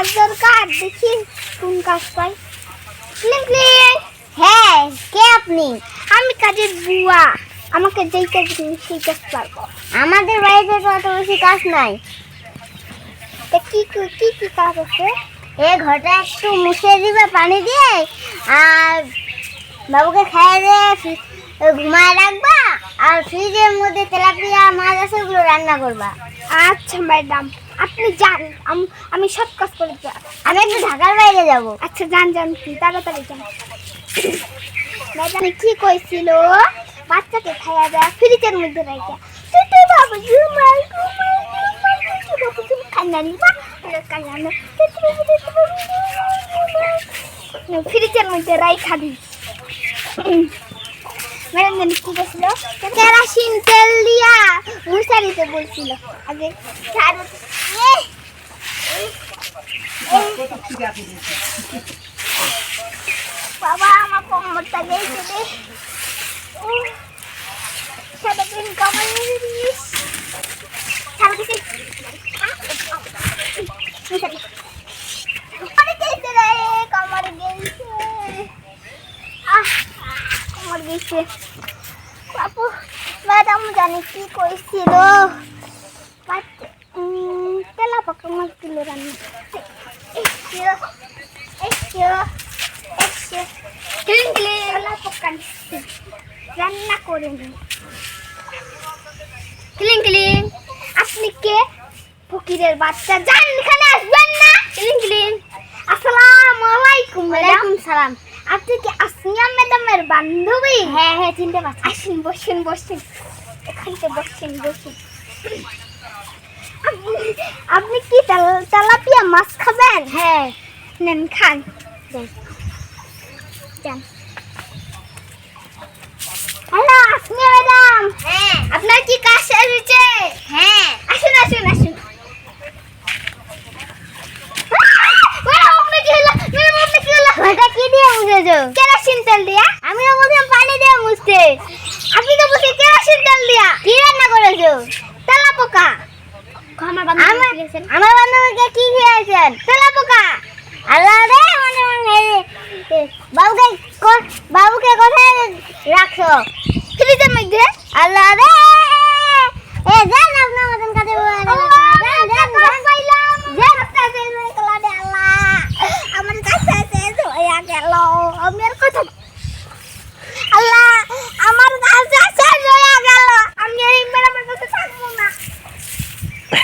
কাজ দরকার? দেখি কোন কাজ পাই। Clean clean. হ্যাঁ কে আপনি? আমি কাজের বুয়া। আমাকে যেই কাজ দিন, সেই কাজ পারব। আমাদের বাড়িতে তো অত বেশি কাজ নাই। তা কি কি কি কাজ আছে? এ ঘরটা একটু মুছে দিবে পানি দিয়ে, আর বাবুকে খাইয়ে দিয়ে ঘুমায় রাখবা, আর ফ্রিজের মধ্যে তেলাপিয়া, মাছ আছে, ওগুলো রান্না করবা। আচ্ছা ম্যাডাম। আপনি যান। আম- সব কাজ করে আমি একটু ঢাকার বাইরে যাব। আচ্ছা যান যান কি তাড়াতাড়ি যান। ম্যাডাম কি কইছিল? বাচ্চাকে খাইয়া দেয় ফ্রিজের মধ্যে রাখা তুই তুই বাবু ঘুমাই ঘুমাই ঘুমাই তুই বাবু তুমি কান্না নিবা কান্না না ফ্রিজের মধ্যে রাইখা দিস। ম্যাডাম জানি কি বলছিল কেরাসিন তেল দিয়া মুসারিতে বলছিল আগে ঝাড়ু! বাবা আমার কোমরটা গেছে রে। উহ, সারাদিন কামাই দিস ছাড়ো কিছু কোমরে গেছে রে কোমরে গেছে আহ কোমর গেছে বাপু ম্যাডাম জানি কি কইছিল? তেলা পাকা মাছ দিল রান্না রান্না করে নিন ক্লিন ক্লিন আপনি কে? ফকিরের বাচ্চা। যান এখানে আসবেন না। ক্লিন ক্লিন আসসালামু আলাইকুম ম্যাডাম। সালাম। আপনি কি আসমিয়া ম্যাডামের বান্ধবী? হ্যাঁ হ্যাঁ চিনতে পারছি। আসুন বসেন বসেন। এখানতে বসেন বসেন। আপনি- আপনি কি তেলাপিয়া মাছ খাবেন? হ্যাঁ। নেন খান। যান। Hello Asmiya madam? হ্যাঁ। আপনার কি কাজ হয়েছে? হ্যাঁ। আসুন আসুন আসুন। কেরোসিন তেল দিয়া? আমি বলছিলাম পানি দিয়ে মুছতে। আপনি কেরোসিন তেল দিয়া। কি রান্না করেছ? তেলা পোকা আমার বান্ধবীকে কি খেয়েছেন? তেলা পোকা আল্লাহ রে মানে মানে বাবুকে ক- বাবুকে কোথায় রাখছো? ফ্রিজের মধ্যে? আল্লাহ রে! এ যান আপনার মতন কাছে আল্লাহ। আমার কাছে গেল আমি আর কথা